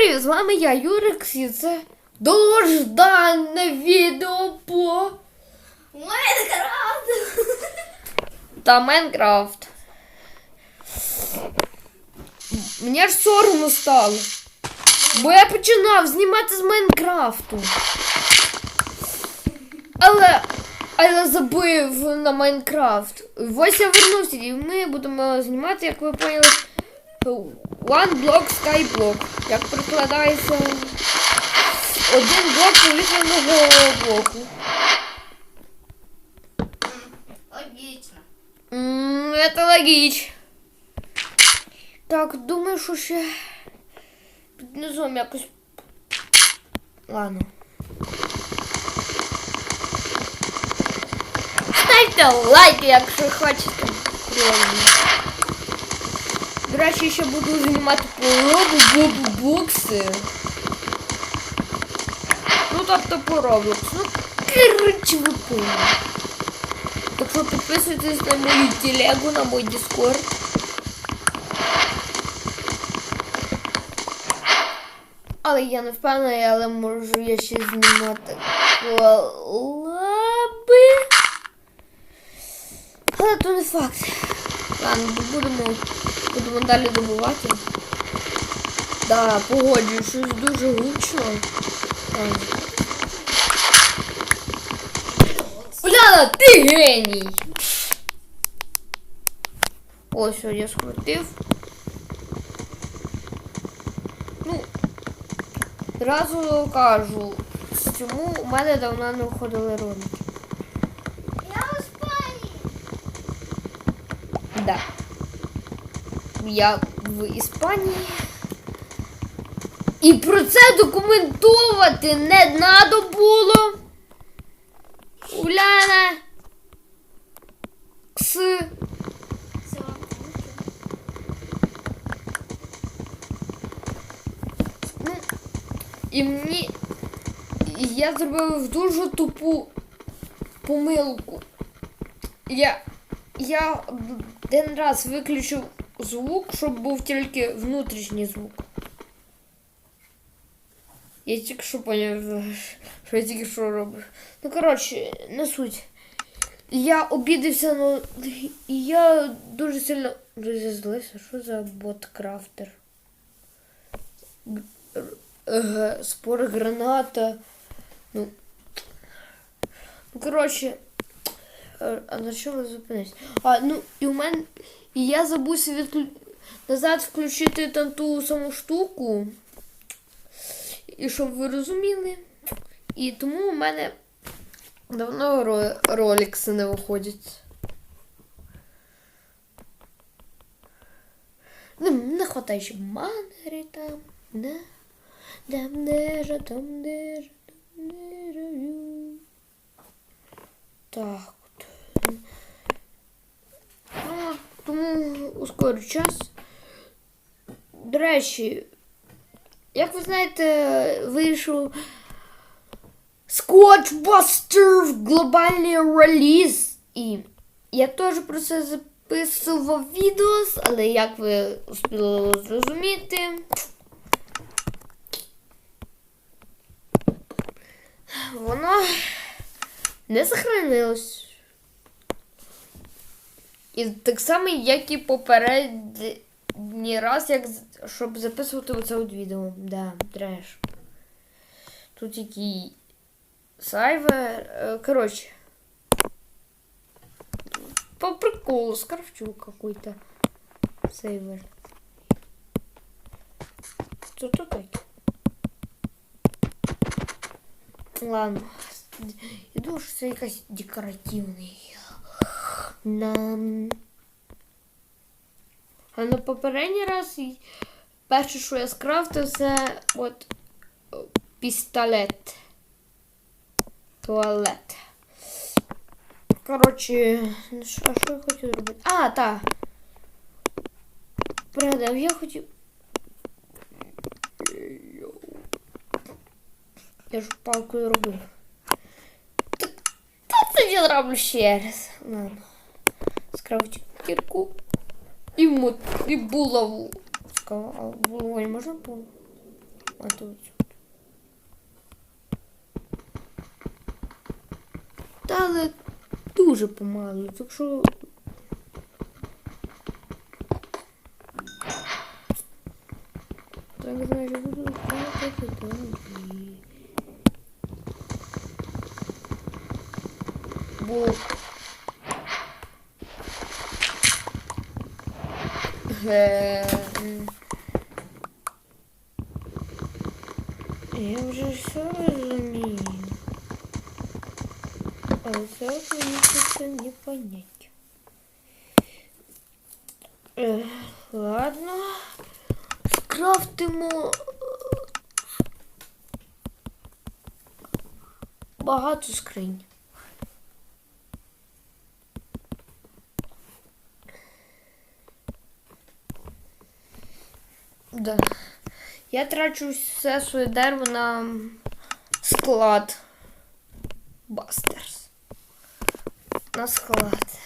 привіт! З вами я, Юрикс, і це довждане відео по Майнкрафт! та Майнкрафт. Мені аж соромно стало. Бо я починав знімати з Майнкрафту. Але. Але забив на Майнкрафт. Ось я вернувся, і ми будемо знімати, як ви поняли, One Block Sky Block. Як прикладається один блок повітряного блоку. Логично. М, Это логично. Так, думаю, що ще під низом якось. Ладно. Ставте лайки, якщо хочете. До речі, ще буду знімати по робу бокси. Ну, тобто по Роблоксу. Ну, коротше, ви поняли. Так що підписуйтесь на мою телегу, на мой дискорд. Але я не впевнена, але можу я ще знімати колаби. Але то не факт. Ладно, будемо, будемо далі добувати. Да, погоджуюсь, щось дуже гучно. Уляна, ти геній! Ось я скрутив. Ну, зразу кажу, чому у мене давно не виходили ролики. Я у Іспанії. Да. Я в Іспанії. І про це документувати не надо було. Уляна. Кс. Ну, і мені. і Я зробив дуже тупу помилку. Я. Я один раз виключив звук, щоб був тільки внутрішній звук. Я тільки що поняв, що я тільки що роблю. Ну, коротше, не суть. Я обідався, ну і я дуже сильно розізлився. Що за бот-крафтер? Спор граната. Ну. Ну, коротше. А на чому зупинився? А, ну, і у мене. І я забувся відклю... назад включити там ту саму штуку. І щоб ви розуміли. І тому у мене давно ро... ролікси не виходять. Не, не хватає ще манери там. Не. Там де же, там де же, там де ю. Так. от. А, тому ускорю час. До речі, як ви знаєте, вийшов Скотчбастер в глобальний реліз. І я теж про це записував відео, але як ви успіли зрозуміти. Воно не сохранилось. І так само, як і попередній раз, як, щоб записувати оце от відео. Да, треш. Тут який сайвер. е, Коротше. По приколу скрафчу какой-то сейвер. Что тут таке? Ладно. Я думаю, що це якась декоративний. Нам. А на попередній раз перше, що я скрафтив, це от о, пістолет. Туалет. Коротше, ну що, що я хотів зробити? А, так. Пригадав, я хотів. Я ж палкою робив. Та це я зроблю ще раз. Ладно. Скрафтю кірку і мут, і булаву. Цікаво, а булаву не можна було? А тут. Та але дуже помало, так що. Так, значить, буду вкладати далі. Бо Я вже все розумію. Але це мені це не понять. Е, ладно. Скрафтимо е, багато скринь. Да. Я трачу все своє дерево на склад. Бастерс. На склад.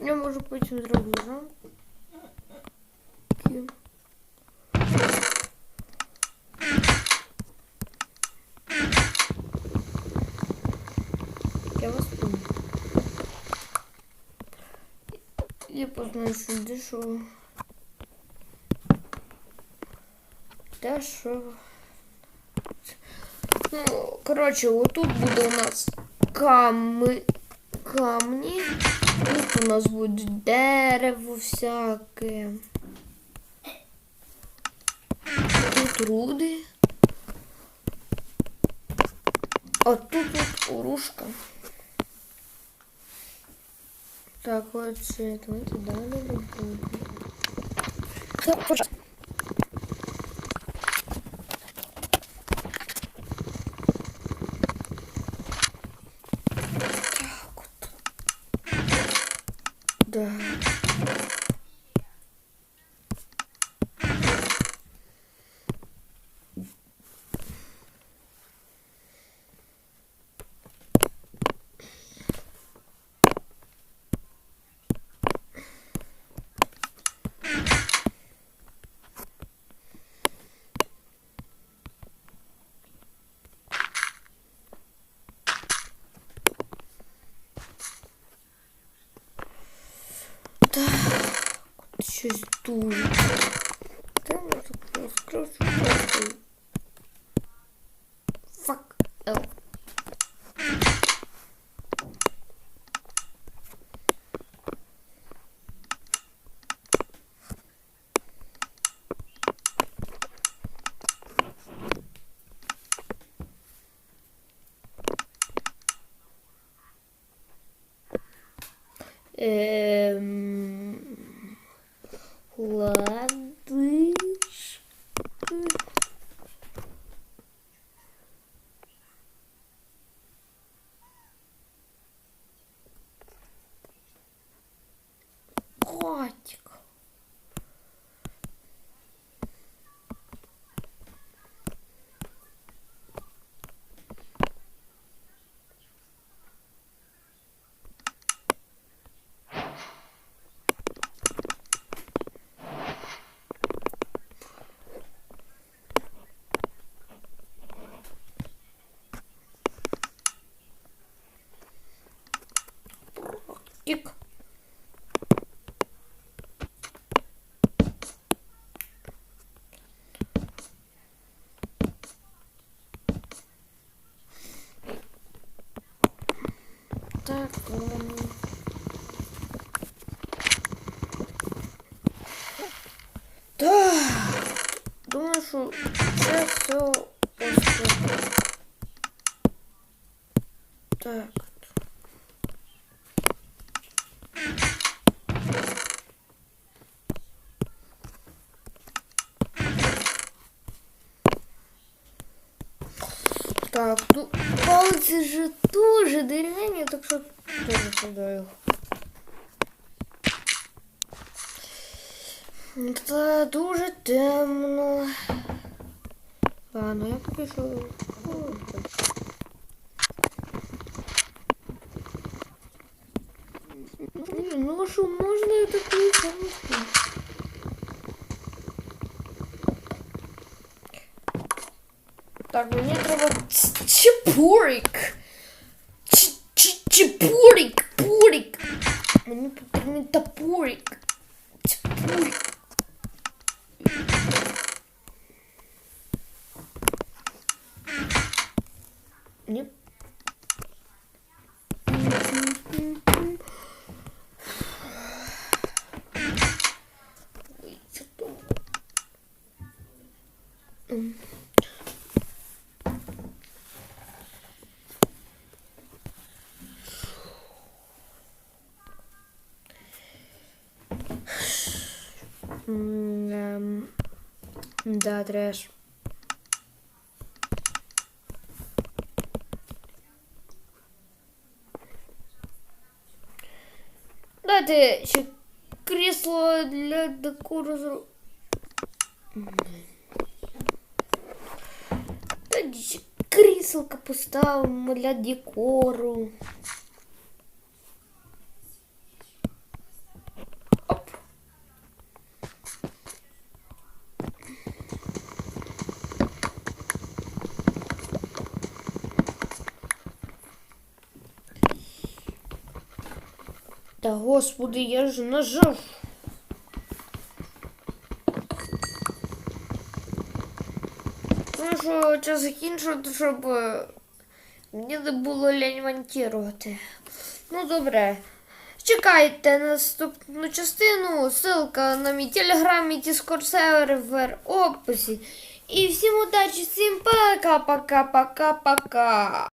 Я может быть зроблю рамки. Я вас понял. Я познаю, что дешево. Дешево. Ну, короче, вот тут буде у нас камни. камни. Тут у нас буде дерево всяке. Тут руди. А тут от урушка. Так, от це давайте далі буде. Щось дуже. Та я так розкручу. Фак. Ел. Эм... Ладышка. Котик. Так. Думаю, що це все ось так. Так. Так, ну палиці ж дуже дерев'яні, так що теж сюди їх. Та дуже темно. Ладно, я поки що. Ні, Ну а що, можна і таку саму? Так, мені треба ц- чепурик. Ні. Ем, Да, треш. Дайте ще крісло для декору зру. Тоді ще кріселка поставимо для декору. Господи, я ж нажав. Ну що, час закінчувати, щоб е, мені не було лень монтувати. Ну добре. Чекайте наступну частину. Ссылка на мій телеграм і Discord сервер в описі. І всім удачі, всім пока-пока-пока-пока.